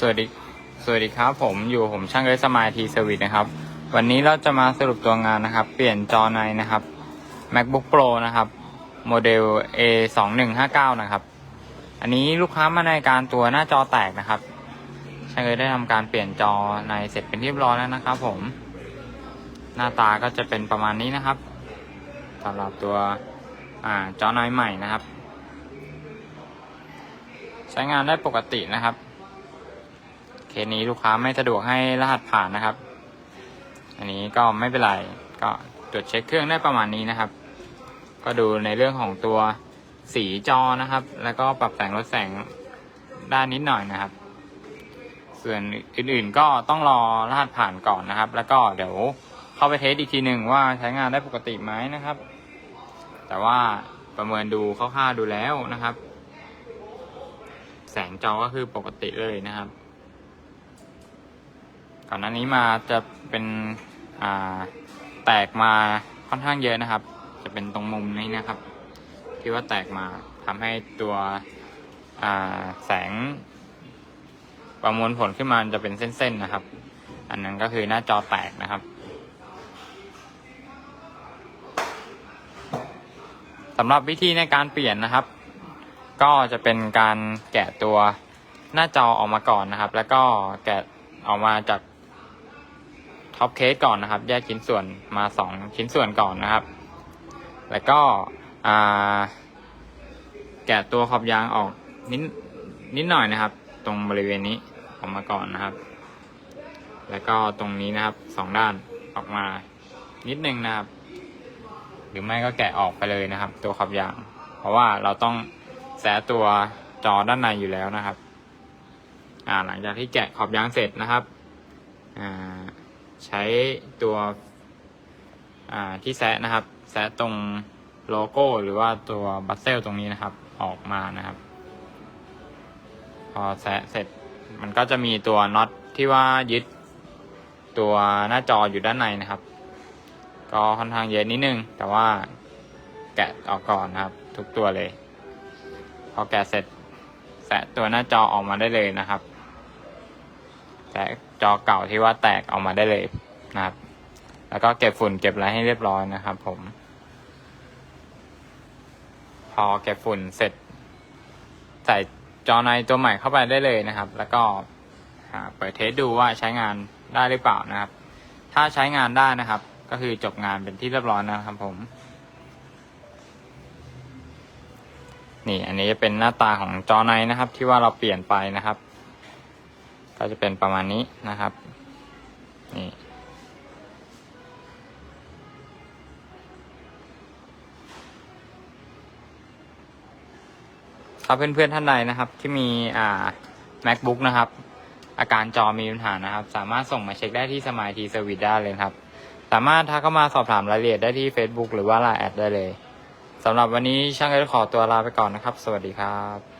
สวัสดี สวัสดีครับ ผมอยู่ผมช่างเอิร์ธสมายทีเซอร์วิสนะครับ วันนี้เราจะมาสรุปตัวงานนะครับ เปลี่ยนจอในนะครับ MacBook Pro นะครับ โมเดล A 2 1 5 9นะครับ อันนี้ลูกค้ามาในการตัวหน้าจอแตกนะครับ ช่างเอิร์ธได้ทำการเปลี่ยนจอในเสร็จเป็นที่เรียบร้อยแล้วนะครับผม หน้าตาก็จะเป็นประมาณนี้นะครับสำหรับตัวอ่าจอในใหม่นะครับ ใช้งานได้ปกตินะครับ สนี้ลูกค้าไม่สะดวกให้รหัสผ่านนะครับ อันนี้ก็ไม่เป็นไร ก็ตรวจเช็คเครื่องได้ประมาณนี้นะครับ ก็ดูในเรื่องของตัวสีจอนะครับ แล้วก็ปรับแต่งลดแสงได้นิดหน่อยนะครับ ส่วนอื่นๆก็ต้องรอรหัสผ่านก่อนนะครับ แล้วก็เดี๋ยวเข้าไปเทสอีกทีหนึ่งว่าใช้งานได้ปกติไหมนะครับ แต่ว่าประเมินดูคร่าวๆดูแล้วนะครับ แสงจอก็คือปกติเลยนะครับ ก่อนหน้านี้มาจะเป็นแตกมาค่อนข้างเยอะนะครับ จะเป็นตรงมุมนี้นะครับ ที่ว่าแตกมาทำให้ตัวแสง ประมวลผลขึ้นมาจะเป็นเส้นๆนะครับ อันนั้นก็คือหน้าจอแตกนะครับสำหรับวิธีในการเปลี่ยนนะครับ ก็จะเป็นการแกะตัวหน้าจอออกมาก่อนนะครับ แล้วก็แกะออกมาจาก ท็อปเคสก่อนนะครับ แยกชิ้นส่วนมาสองชิ้นส่วนก่อนนะครับ แล้วก็แกะตัวขอบยางออกนิดนิดหน่อยนะครับ ตรงบริเวณนี้ออกมาก่อนนะครับ แล้วก็ตรงนี้นะครับสองด้านออกมานิดนึงนะครับ หรือไม่ก็แกะออกไปเลยนะครับ ตัวขอบยาง เพราะว่าเราต้องแสตัวจอด้านในอยู่แล้วนะครับ อ่าหลังจากที่แกะขอบยางเสร็จนะครับ อ่า ใช้ตัวที่แซะนะครับ แซะตรงโลโก้หรือว่าตัวบัสเซลตรงนี้นะครับ ออกมานะครับ พอแซะเสร็จมันก็จะมีตัวน็อตที่ว่ายึดตัวหน้าจออยู่ด้านในนะครับ ก็ค่อนข้างเยอะนิดนึง แต่ว่าแกะออกก่อนนะครับ ทุกตัวเลย พอแกะเสร็จแสะตัวหน้าจอออกมาได้เลยนะครับ แสะจอเก่าที่ว่าแตกออกมาได้เลยนะครับ แล้วก็เก็บฝุ่นเก็บอะไรให้เรียบร้อยนะครับผม พอเก็บฝุ่นเสร็จ ใส่จอในตัวใหม่เข้าไปได้เลยนะครับ แล้วก็เปิดเทสดูว่าใช้งานได้หรือเปล่านะครับ ถ้าใช้งานได้นะครับ ก็คือจบงานเป็นที่เรียบร้อยนะครับผม นี่อันนี้จะเป็นหน้าตาของจอในนะครับ ที่ว่าเราเปลี่ยนไปนะครับ ก็จะเป็นประมาณนี้นะครับ นี่ถ้าเพื่อนๆท่านใดนะครับ ที่มีอ่า macbook นะครับ อาการจอมีปัญหานะครับ สามารถส่งมาเช็คได้ที่สมายทีเซอร์วิสได้เลยครับ สามารถทักเข้ามาสอบถามรายละเอียดได้ที่ Facebook หรือว่า Line แอดได้เลยสำหรับวันนี้ช่างเอิร์ธขอตัวลาไปก่อนนะครับ สวัสดีครับ